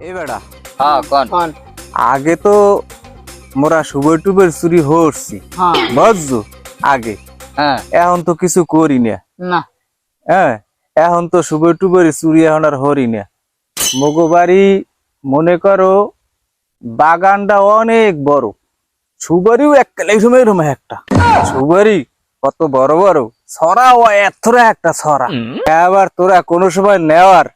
এ বেড়া হ্যাঁ কোন? কোন? আগে তো মোরা সুবর টুবের চুরি হরছি। হ্যাঁ। বুঝছ? আগে। হ্যাঁ। এখন তো কিছু করি না। না। হ্যাঁ এখন তো সুবর টুবের চুরি এখন আর হরি না। মগো বাড়ি মনে করো বাগানটা অনেক বড়। সুবারিও এক এরকম এরকম একটা। সুবারি কত বড় বড়। ছড়া ও এতরা একটা ছড়া। আবার তোরা কোনো সময় নেওয়ার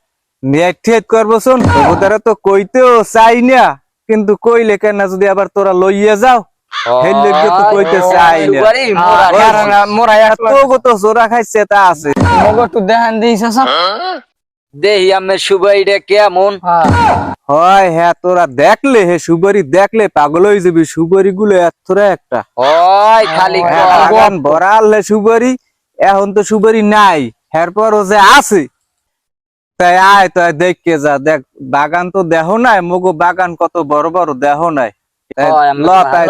নেট করব শোন তারা তো কইতেও চাই না কিন্তু কইলে কেন যদি আবার তোরা লইয়া যাও হ্যাঁ? হয়। হ্যাঁ দেখলে হে সুবারি দেখলে পাগল হয়ে যাবি সুবারি গুলো এতরা একটা। হ্যাঁ। বাগান ভরাল হে সুবারি এখন তো সুবারি নাই এরপর ও যে আছে তাই আয় তো দেখকে যা। দেখ বাগান তো দেহ নাই মগো বাগান কত বড় বড় দেহ নাই। ল তাই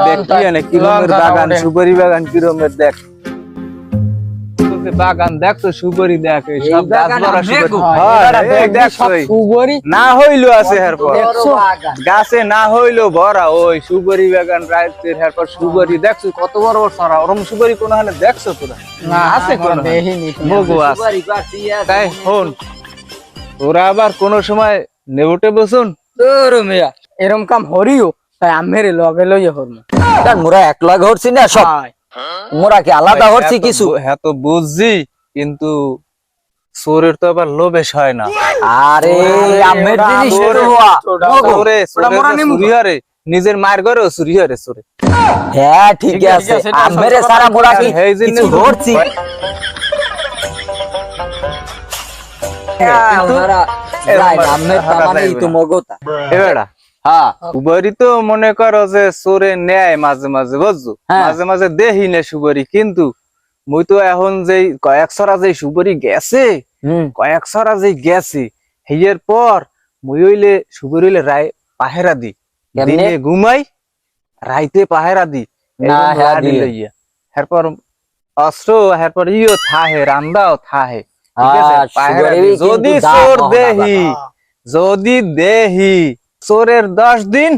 বাগান। সুপারি বাগান দেখ। বাগান দেখ তো সুপারি দেখ এই এই সব গাছ সুপারি। দেখ না হইল আছে গাছে না হইল ভরা ওই সুপারি বাগান রাইতের সুপারি। দেখছ কত বড় বড় সরা ওরম সুপারি কোন হালে দেখছ তোরা? না আছে কোন দেখিনি মগু আছে। তাই শোন। তোরা আবার কোন সময় নেবটে বসুন তোর মিয়া এরম কাম হরিও তাই আমের লগে লইয়ে হরমু। মোরা একলা ঘরছি না সব? মোরা কি আলাদা হ্যাঁ কিছু? হ্যাঁ তো বুঝছি কিন্তু চোরের তো আবার লোভে হয় না। আরে আমের ওরা জিনিস। ওরা- মোরা। চুরি হরে নিজের মায়ের ঘরেও চুরি হরে চোরে। হ্যাঁ ঠিক আছে, আমের সারা মোরা কি। কিছু তো হ্যাঁ। তো মনে করো যে চোরে নেয় মাঝে মাঝে বুঝছ? হ্যাঁ। মাঝে মাঝে দেহি নে সুবারি কিন্তু মুই তো এখন যেই কয়েক ছড়া যে সুবারি গেছে কয়েক ছড়া যে গেছে হেয়ের পর মুই হইলে সুবারি হইলে রায় পাহেরা দি। দিনে ঘুমাই রাইতে পাহেরা দি। না, হ্যাঁ, লইয়া। এরপর অস্ত্র এরপর ইও থাহে রান্দাও থাহে। যদি চোর দেহি যদি দেহি চোরের দশ দিন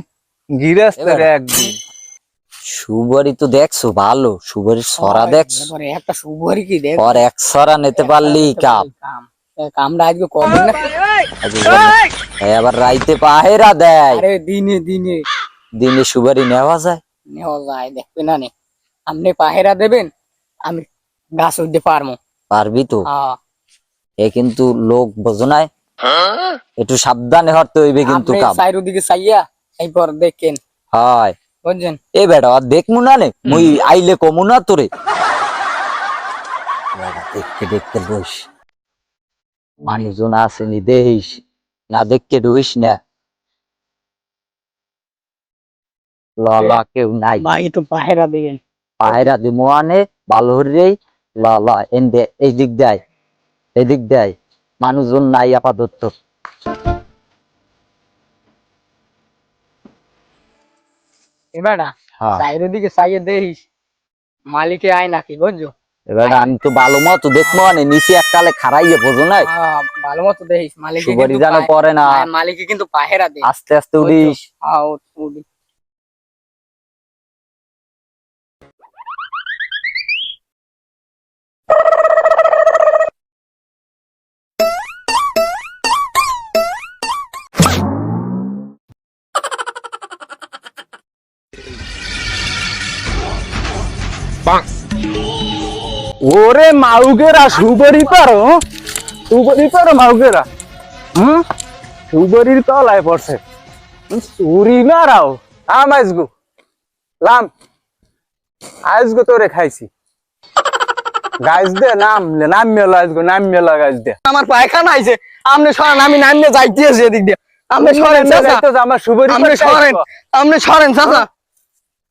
এবার- একদিন। সুবারি তো দেখছ ভালো। সুবারির সরা দেখছ। একটা কি দেখ আর এক সরা নিতে পারলি কামটা আজকে করবেন না? আবার রাইতে পাহেরা দেয়। আরে দিনে দিনে। দিনে সুবারি নেওয়া যায়। নেওয়া যায় দেখবে না নে। আপনি পাহেরা দেবেন আমি গাছ উঠতে পারব। পারবি তো। হ্যাঁ এ কিন্তু লোক বোঝো নাই। একটু সাবধানে হরতে হইবে কিন্তু চাইয়া এরপর দেখেন। হয়। বুঝছেন? এ বেটা আর দেখমু না নে মুই আইলে কমু না তোরে। দেখতে দেখতে বস মানুষজন আসেনি দেখিস। না দেখতে রইস না। ললা কেউ নাই। ভাই একটু পাহেরা দিবেন পায়রা দিমু আনে ভালো হরিই ললা এনদে এই দিক দেয়। এই দিক দেয় মানুষজন নাই আপাতত। এবার না হ্যাঁ। দিকে দেখিস মালিকে আয় নাকি বুঝছ? এবার আমি তো ভালো মতো দেখব আনে নিচে এককালে খারাইয়ে বোঝো নাই। হ্যাঁ, ভালো মতো দেখিস মালিকে সুবারি জানো পরে না। পায়- মালিকে কিন্তু পাহেরা দে। আস্তে আস্তে উড়িস হ্যাঁ, ওরে মাউগেরা সুবরি পারো সুবরি পারো মাউগেরা। হুম সুবরির তলায় পড়ছে। চুরি না রাও। আম আজগু লাম। আজগু তোরে খাইছি। গাছ দে নাম নাম মেলা আজগু নাম মেলা গাছ দে। আমার পায়খানা আইছে। আপনি সরেন আমি নামিয়ে যাইতেছি এদিক দিয়ে। আপনি সরেন চাচা। আমার সুবরি আপনি সরেন আপনি সরেন চাচা।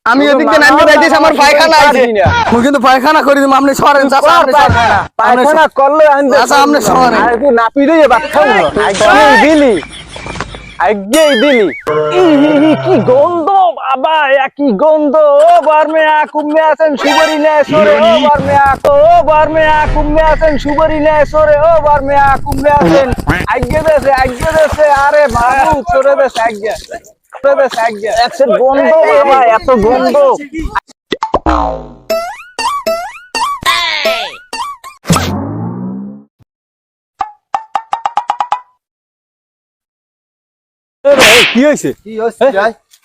আমি দিয়ে নামিয়ে যাইতেছি আমার পায়খানা মুই কিন্তু পায়খানা করে দিম আপনি সরেন চাচা আপনি সরেন। পায়খানা করলে আচ্ছা, আপনি সরেন। আরে নাপি দিয়ে ভাত খাও না আগে দিলি। আগে দিলি। ই কি গন্ধ বাবা একই গন্ধ। ও বারমেয়া কুম্মে আছেন সুবরি নে সরে। ও বারমেয়া ও বারমেয়া কুম্মে আছেন সুবরি নে সরে। ও বারমেয়া কুম্মে আছেন আজ্ঞে দেশে আজ্ঞে দেশে। আরে বাবু সরে দেশে আজ্ঞে। সরে দেশে আজ্ঞে একসের গন্ধ বাবা এত গন্ধ কি হয়েছে?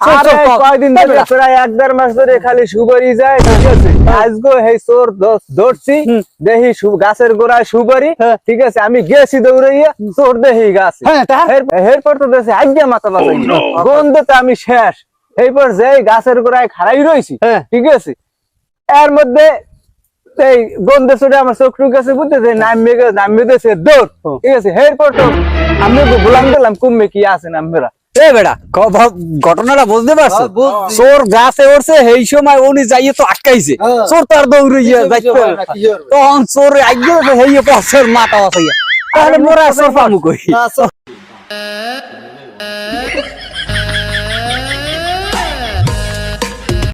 আরে কয়দিন ধরে? প্রায় এক দেড় মাস ধরে খালি সুপারি যায়। ঠিক আছে আজগো হেই চোর ধরছি। দেখি গাছের গোড়ায় সুপারি। ঠিক আছে আমি গেছি দৌড়াইয়া চোর দেখি গাছ। হ্যাঁ, এরপর তো দেশে আজ্ঞা মাথা বাজাই গন্ধতে আমি শেষ। এরপর যে গাছের গোড়ায় খাড়াই রয়েছি হ্যাঁ। ঠিক আছে? এর মধ্যে এই গন্ধে চড়ে আমার চোখ টুক আছে বুঝতেছে নামিয়ে গেছে নামিয়ে দিয়েছে দৌড় ঠিক আছে এরপর তো আমি বললাম দিলাম কুম্মে কি আছে নামবেরা এ ঘটনাটা বুঝতে পারছ? চোর গাছে উঠছে সেই সময় উনি যাইয়ে তো আটকাইছে। চোর তার দৌড়ে। তখন চোর আগে হেই পথের মাথা বাসাইয়া তাহলে মোরা চোর পামু কই?